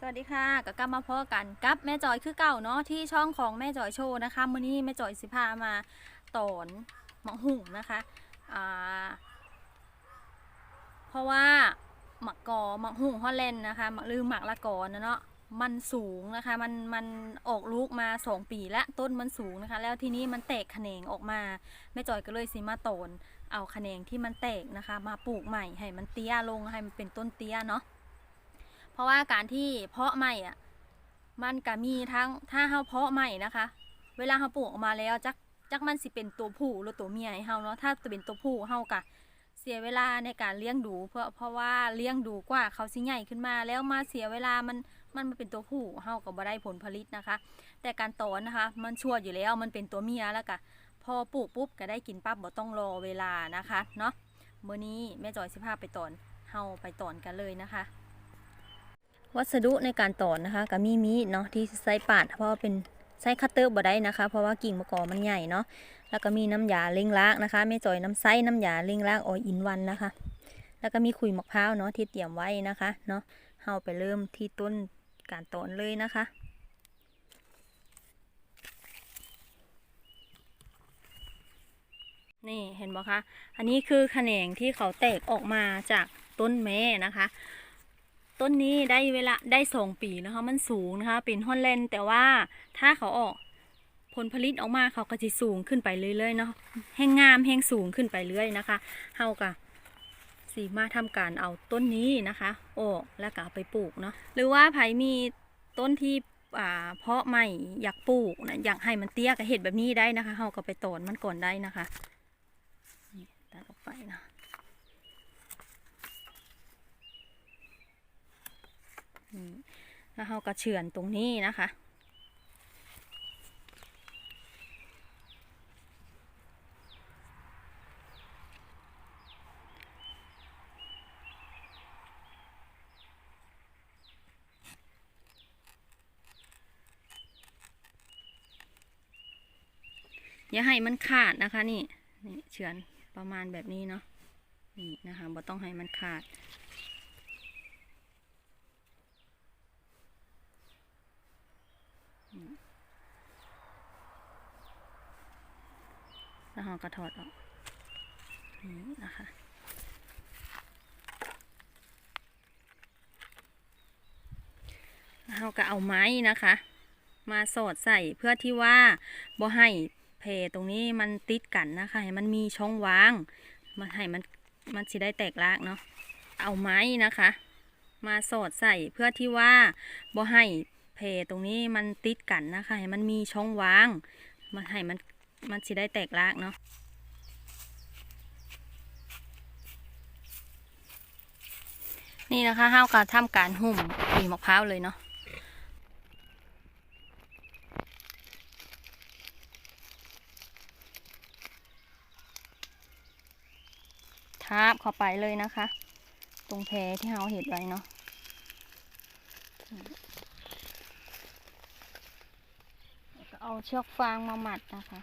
สวัสดีค่ะกับกลับมาพอกันกับแม่จอยคือเก่าเนาะที่ช่องของแม่จอยโชว์นะคะมื้อนี้แม่จอยสิพามาตอนหมะหุ่งนะคะอ่าเพราะว่าหมักกอหมักหุ่งฮอลแลนด์นะคะหมาลืมหมักละกอนะเนาะมันสูงนะคะมันมันออกลูกมาสองปีและต้นมันสูงนะคะ แล้วทีนี้มันแตกแขนงออกมาแม่จอยก็เลยสิมาตอนเอาแขนงที่มันแตกนะคะ มาปลูกใหม่ให้มันเตี้ยลงให้มันเป็นต้นเตี้ยเนาะ ราะว่าการที่เพาะใหม่อะมันก็มีทั้งถ้าเฮาเพาะใหม่นะคะ เวลาเฮาปลูกออกมาแล้วจักจักมันสิเป็นตัวผู้หรือตัวเมียให้เฮาเนาะถ้าตัวเป็นตัวผู้เฮากะเสียเวลาในการเลี้ยงดู เพราะเพราะว่าเลี้ยงดูกว่าเขาสิใหญ่ขึ้นมา แล้วมาเสียเวลามันมันมาเป็นตัวผู้เฮาก็บ่ได้ผลผลิตนะคะ แต่การตอนนะคะ มันชัวร์อยู่แล้วมันเป็นตัวเมียแล้วก็พอปลูกปุ๊บก็ได้กินปั๊บบ่ต้องรอเวลานะคะเนาะมื้อนี้แม่จอยสิพาไปตอนเฮาไปตอนกันเลยนะคะ วัสดุในการตอนนะคะก็มีมีดเนาะที่ใช้ปาดเพราะว่าเป็นใช้คัตเตอร์บ่ได้นะคะ เพราะว่ากิ่งมะกอมันใหญ่เนาะแล้วก็มีน้ำยาเล้งลากนะคะไม่จอยน้ำไส้น้ำยาเล้งลากออินวันนะคะ แล้วก็มีขุยมะพร้าวเนาะที่เตรียมไว้นะคะเนาะเฮาไปเริ่มที่ต้นการตอนเลยนะคะนี่เห็นบ่คะ อันนี้คือแขนงที่เขาแตกออกมาจากต้นแม่นะคะ ต้นนี้ได้เวลาได้สองปีนะคะ มันสูงนะคะเป็นฮอลแลนด์แต่ว่าถ้าเขาออกผลผลิตออกมาเขาก็จะสูงขึ้นไปเรื่อยๆเนาะแห้งงามแห้งสูงขึ้นไปเรื่อยนะคะเฮากะสีมาทำการเอาต้นนี้นะคะออกแล้วก็เอาไปปลูกเนาะหรือว่าไผมีต้นที่อ่าเพาะใหม่อยากปลูกนะอยากให้มันเตี้ยก็เห็ดแบบนี้ได้นะคะเฮาก็ไปตอนมันก่อนได้นะคะนี่ตัดออกไปนะ แล้วเราก็เฉือนตรงนี้นะคะ อย่าให้มันขาดนะคะนี่นี่เฉือนประมาณแบบนี้เนาะนี่นะคะบ่ต้องให้มันขาด แล้วเราก็ถอดออก นี่นะคะเราก็เอาไม้นะคะ มาสอดใส่เพื่อที่ว่าบ่ให้เพตรงนี้มันติดกันนะคะให้มันมีช่องว่าง มันให้มันมันสิได้แตกรากเนาะเอาไม้นะคะ มาสอดใส่เพื่อที่ว่าบ่ให้ เพตรงนี้มันติดกันนะคะ ให้มันมีช่องว่าง มันให้มันมันสิได้แตกรากเนาะนี่นะคะห้าวก็ทำการหุ่มขุยมะพร้าวเลยเนาะทาบเข้าไปเลยนะคะ ตรงแพรที่เราเห็ดไว้เนาะแล้วก็ เอาเชือกฟางมาหมัดนะคะ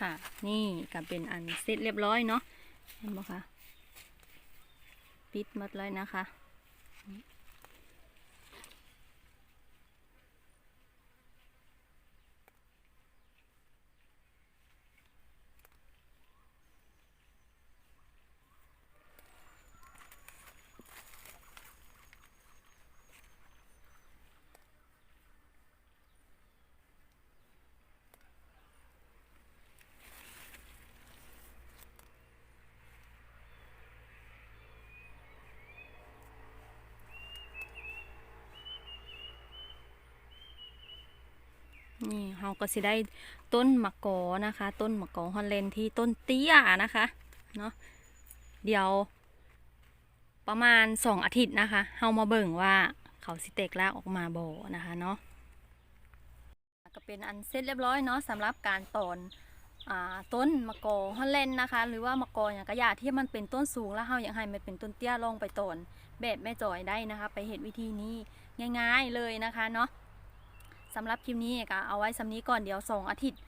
ค่ะ นี่ก็เป็นอันเสร็จเรียบร้อยเนาะเห็นไหมคะ ปิดหมดเลยนะคะ นี่เราก็สิได้ต้นมะกอนะคะ ต้นมะกอฮอลแลนด์ที่ต้นเตี้ยนะคะเนาะเดี๋ยว ประมาณสองอาทิตย์นะคะเฮามาเบิ่งว่าเขาสิเตกลากออกมาบ่นะคะเนาะก็เป็นอันเสร็จเรียบร้อยเนาะสำหรับการตอนอต้นมะกอฮอลแลนด์นะคะ หรือว่ามะกออย่างกระยาที่มันเป็นต้นสูงแล้วเฮาอยากให้มันเป็นต้นเตี้ยลงไปตอนแบบแม่จอยได้นะคะ ไปเห็นวิธีนี้ง่าย ๆเลยนะคะเนาะ สำหรับคลิปนี้ก็เอาไว้สำนี้ก่อนเดี๋ยวสองอาทิตย์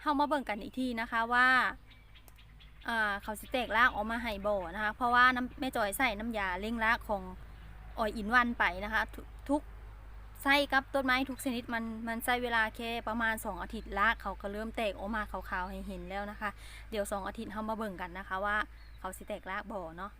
เข้ามาเบิ่งกันอีกทีนะคะว่าอ่าเขาสิแตกรากออกมาให้บ่นะคะ เพราะว่าน้ำแม่จอยใส่น้ำยาเร่งรากของออยอินวันไปนะคะ ทุกทุกใส่กับต้นไม้ทุกชนิดมันมันใช้เวลาแค่ประมาณ 2 อาทิตย์รากเขาก็เริ่มแตกออกมาขาวๆให้เห็นแล้วนะคะ เดี๋ยว 2 อาทิตย์เข้ามาเบิ่งกันนะคะว่าเขาสิแตกรากบ่เนาะ